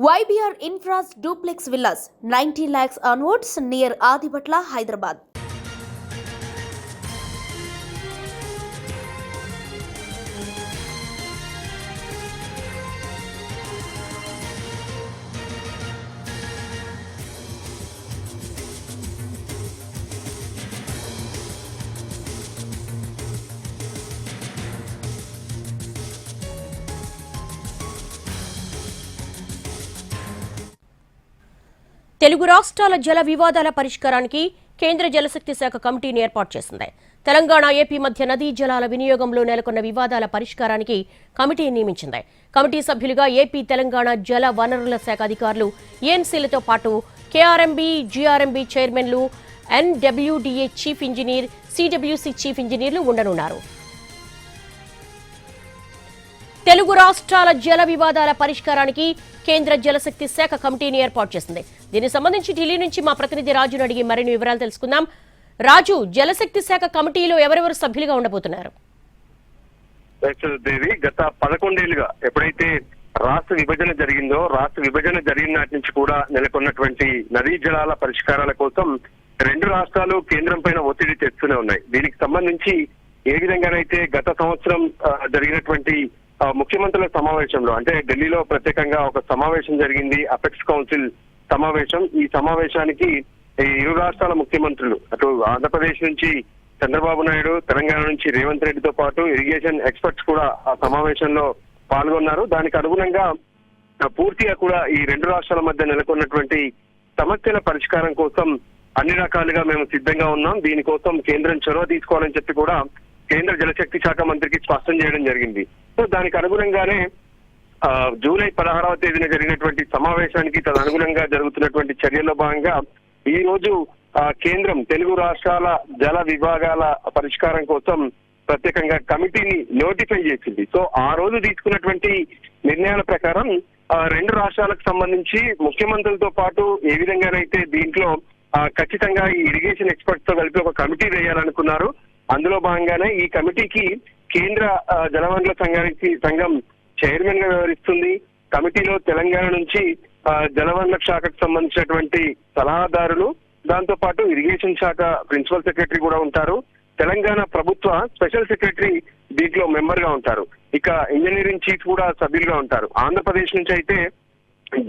YBR infras duplex villas ninety lakhs onwards near Adibatla Hyderabad Telugu రాష్ట్రాల జల వివాదాల పరిష్కారానికి కేంద్ర జలశక్తి శాఖ కమిటీని ఏర్పాటు చేసింది. తెలంగాణ ఏపీ మధ్య నదీ జలాల వినియోగంలో నెలకొన్న వివాదాల పరిష్కారానికి కమిటీ నియమించింది. కమిటీ సభ్యులుగా ఏపీ తెలంగాణ జల వనరుల శాఖ అధికారులు ఎన్సీలతో పాటు కేఆర్ఎంబీ జీఆర్ఎంబీ చైర్మన్లు NWDA chief engineer CWC chief ఇంజనీర్లు ఉండనున్నారు. తెలుగు రాష్ట్రాల జల వివాదాల పరిష్కారానికి కేంద్ర జలశక్తి శాఖ కమిటీని ఏర్పాటు చేసింది. దీనికి సంబంధించి ఢిల్లీ నుంచి మా ప్రతినిధి రాజును అడిగి మరిన్ని వివరాలు తెలుసుకుందాం. రాజు జలశక్తి శాఖ కమిటీలో ఎవరెవరు సభ్యులుగా ఉండబోతున్నారు? దేవి గత పదకొండేళ్ళుగా ఎప్పుడైతే రాష్ట్ర విభజన జరిగిందో రాష్ట్ర విభజన జరిగిన నాటి నుంచి కూడా నెలకొన్నటువంటి నదీ జలాల పరిష్కారాల కోసం రెండు రాష్ట్రాలు కేంద్రం పైన ఒత్తిడి తెస్తూనే ఉన్నాయి. దీనికి సంబంధించి ఏ విధంగానైతే గత సంవత్సరం జరిగినటువంటి ముఖ్యమంత్రుల సమావేశంలో అంటే ఢిల్లీలో ప్రత్యేకంగా ఒక సమావేశం జరిగింది అపెక్స్ కౌన్సిల్ సమావేశం. ఈ సమావేశానికి ఇరు రాష్ట్రాల ముఖ్యమంత్రులు అటు ఆంధ్రప్రదేశ్ నుంచి చంద్రబాబు నాయుడు తెలంగాణ నుంచి రేవంత్ రెడ్డితో పాటు ఇరిగేషన్ ఎక్స్పర్ట్స్ కూడా ఆ సమావేశంలో పాల్గొన్నారు. దానికి అనుగుణంగా పూర్తిగా కూడా ఈ రెండు రాష్ట్రాల మధ్య నెలకొన్నటువంటి సమస్యల పరిష్కారం కోసం అన్ని రకాలుగా మేము సిద్ధంగా ఉన్నాం. దీనికోసం కేంద్రం చొరవ తీసుకోవాలని చెప్పి కూడా కేంద్ర జలశక్తి శాఖ మంత్రికి స్పష్టం చేయడం జరిగింది. సో దానికి అనుగుణంగానే జూలై పదహారవ తేదీన జరిగినటువంటి సమావేశానికి తదనుగుణంగా జరుగుతున్నటువంటి చర్యల్లో భాగంగా ఈ రోజు ఆ, కేంద్రం తెలుగు రాష్ట్రాల జల విభాగాల పరిష్కారం కోసం ప్రత్యేకంగా కమిటీని నోటిఫై చేసింది. సో ఆ రోజు తీసుకున్నటువంటి నిర్ణయాల ప్రకారం రెండు రాష్ట్రాలకు సంబంధించి ముఖ్యమంత్రులతో పాటు ఏ విధంగానైతే దీంట్లో ఖచ్చితంగా ఈ ఇరిగేషన్ ఎక్స్పర్ట్స్తో కలిపి ఒక కమిటీ వేయాలనుకున్నారు. అందులో భాగంగానే ఈ కమిటీకి కేంద్ర జలవనరుల సంఘానికి సంఘం చైర్మన్గా వ్యవహరిస్తుంది. కమిటీలో తెలంగాణ నుంచి జలవనరుల శాఖకు సంబంధించినటువంటి సలహాదారులు దాంతో పాటు ఇరిగేషన్ శాఖ ప్రిన్సిపల్ సెక్రటరీ కూడా ఉంటారు. తెలంగాణ ప్రభుత్వ స్పెషల్ సెక్రటరీ దీంట్లో మెంబర్గా ఉంటారు. ఇక ఇంజనీరింగ్ చీఫ్ కూడా సభ్యులుగా ఉంటారు. ఆంధ్రప్రదేశ్ నుంచి అయితే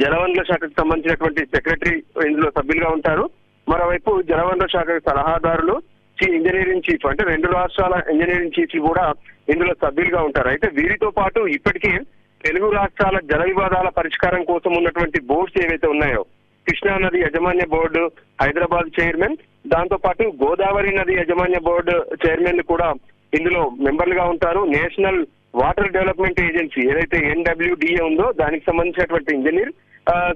జలవనరుల శాఖకు సంబంధించినటువంటి సెక్రటరీ ఇందులో సభ్యులుగా ఉంటారు. మరోవైపు జలవనరుల శాఖకు సలహాదారులు ఇంజనీరింగ్ చీఫ్ అంటే రెండు రాష్ట్రాల ఇంజనీరింగ్ చీఫ్లు కూడా ఇందులో సభ్యులుగా ఉంటారు. అయితే వీరితో పాటు ఇప్పటికే తెలుగు రాష్ట్రాల జల వివాదాల పరిష్కారం కోసం ఉన్నటువంటి బోర్డ్స్ ఏవైతే ఉన్నాయో కృష్ణా నది యాజమాన్య బోర్డు హైదరాబాద్ చైర్మన్ దాంతో పాటు గోదావరి నది యాజమాన్య బోర్డు చైర్మన్ కూడా ఇందులో మెంబర్లుగా ఉంటారు. నేషనల్ వాటర్ డెవలప్మెంట్ ఏజెన్సీ ఏదైతే ఎన్డబ్ల్యూడిఏ ఉందో దానికి సంబంధించినటువంటి ఇంజనీర్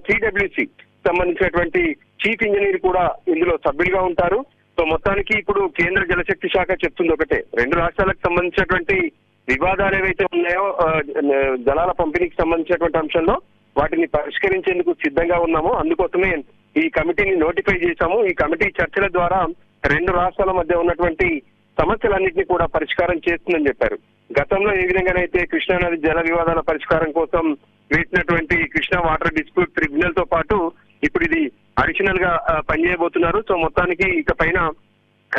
సిడబ్ల్యూసి సంబంధించినటువంటి చీఫ్ ఇంజనీర్ కూడా ఇందులో సభ్యులుగా ఉంటారు. సో మొత్తానికి ఇప్పుడు కేంద్ర జలశక్తి శాఖ చెప్తుంది ఒకటే. రెండు రాష్ట్రాలకు సంబంధించినటువంటి వివాదాలు ఏవైతే ఉన్నాయో జలాల పంపిణీకి సంబంధించినటువంటి అంశంలో వాటిని పరిష్కరించేందుకు సిద్ధంగా ఉన్నాము. అందుకోసమే ఈ కమిటీని నోటిఫై చేశాము. ఈ కమిటీ చర్చల ద్వారా రెండు రాష్ట్రాల మధ్య ఉన్నటువంటి సమస్యలన్నింటినీ కూడా పరిష్కారం చేస్తుందని చెప్పారు. గతంలో ఏ విధంగానైతే కృష్ణానది జల వివాదాల పరిష్కారం కోసం వేసినటువంటి కృష్ణా వాటర్ డిస్ప్యూట్ ట్రిబ్యునల్తో పాటు ఇప్పుడు ఇది అడిషనల్గా పనిచేయబోతున్నారు సో మొత్తానికి ఇక పైన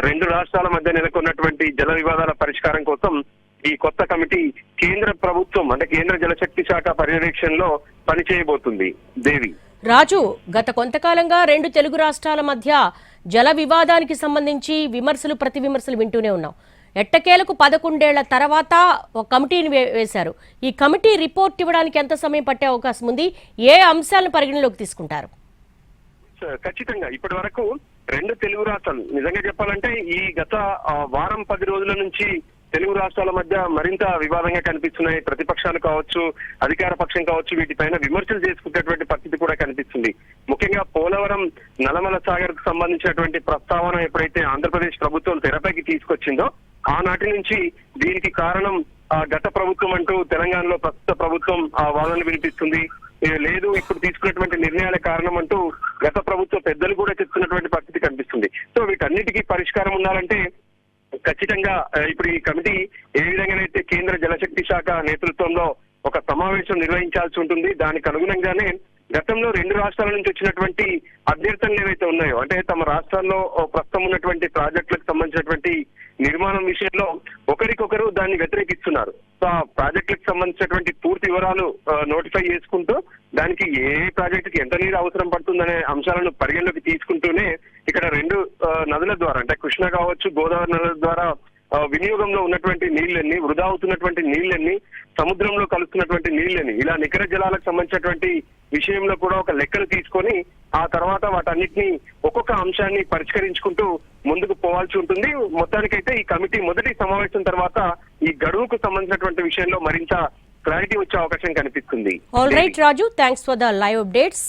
రెండు రాష్ట్రాల మధ్య నెలకొన్నటువంటి జల వివాదాల పరిష్కారం కోసం ఈ కొత్త కమిటీ కేంద్ర ప్రభుత్వం అంటే కేంద్ర జలశక్తి శాఖ పర్యవేక్షణలో పనిచేయబోతుంది దేవి. రాజు గత కొంతకాలంగా రెండు తెలుగు రాష్ట్రాల మధ్య జల వివాదానికి సంబంధించి విమర్శలు ప్రతి విమర్శలు వింటూనే ఉన్నాం. ఎట్టకేలకు పదకొండేళ్ళ తర్వాత ఒక కమిటీని వే- వేశారు. ఈ కమిటీ రిపోర్ట్ ఇవ్వడానికి ఎంత సమయం పట్టే అవకాశం ఉంది? ఏ అంశాలను పరిగణలోకి తీసుకుంటారు? ఖచ్చితంగా. ఇప్పటి వరకు రెండు తెలుగు రాష్ట్రాలు. నిజంగా చెప్పాలంటే ఈ గత వారం పది రోజుల నుంచి తెలుగు రాష్ట్రాల మధ్య మరింత వివాదంగా కనిపిస్తున్నాయి. ప్రతిపక్షాలు కావచ్చు అధికార పక్షం కావచ్చు వీటిపైన విమర్శలు చేసుకునేటువంటి పరిస్థితి కూడా కనిపిస్తుంది. ముఖ్యంగా పోలవరం నలమల సాగర్కు సంబంధించినటువంటి ప్రస్తావన ఎప్పుడైతే ఆంధ్రప్రదేశ్ ప్రభుత్వం తెరపైకి తీసుకొచ్చిందో ఆనాటి నుంచి దీనికి కారణం ఆ గత ప్రభుత్వం అంటూ తెలంగాణలో ప్రస్తుత ప్రభుత్వం ఆ వాదనలు వినిపిస్తుంది. లేదు ఇప్పుడు తీసుకున్నటువంటి నిర్ణయాల కారణం అంటూ గత ప్రభుత్వ పెద్దలు కూడా చెప్తున్నటువంటి పరిస్థితి కనిపిస్తుంది. సో వీటన్నిటికీ పరిష్కారం ఉండాలంటే ఖచ్చితంగా ఇప్పుడు ఈ కమిటీ ఏ విధంగానైతే కేంద్ర జలశక్తి శాఖ నేతృత్వంలో ఒక సమావేశం నిర్వహించాల్సి ఉంటుంది దానికి అనుగుణంగానే గతంలో రెండు రాష్ట్రాల నుంచి వచ్చినటువంటి అభ్యర్థనలు ఏవైతే ఉన్నాయో అంటే తమ రాష్ట్రాల్లో ప్రస్తుతం ఉన్నటువంటి ప్రాజెక్టులకు సంబంధించినటువంటి నిర్మాణం విషయంలో ఒకరికొకరు దాన్ని వ్యతిరేకిస్తున్నారు. సో ఆ ప్రాజెక్టులకు సంబంధించినటువంటి పూర్తి వివరాలు నోటిఫై చేసుకుంటూ దానికి ఏ ప్రాజెక్టుకి ఎంత నీరు అవసరం పడుతుందనే అంశాలను పరిగణలోకి తీసుకుంటూనే ఇక్కడ రెండు నదుల ద్వారా అంటే కృష్ణ కావచ్చు గోదావరి నదుల ద్వారా వినియోగంలో ఉన్నటువంటి నీళ్ళని వృధా అవుతున్నటువంటి నీళ్ళని సముద్రంలో కలుస్తున్నటువంటి నీళ్ళని ఇలా నికర జలాలకు సంబంధించినటువంటి విషయంలో కూడా ఒక లెక్కలు తీసుకొని ఆ తర్వాత వాటన్నిటిని ఒక్కొక్క అంశాన్ని పరిష్కరించుకుంటూ ముందుకు పోవాల్సి ఉంటుంది. మొత్తానికైతే ఈ కమిటీ మొదటి సమావేశం తర్వాత ఈ గడువుకు సంబంధించినటువంటి విషయంలో మరింత క్లారిటీ వచ్చే అవకాశం కనిపిస్తుంది. All right Raju thanks for the live updates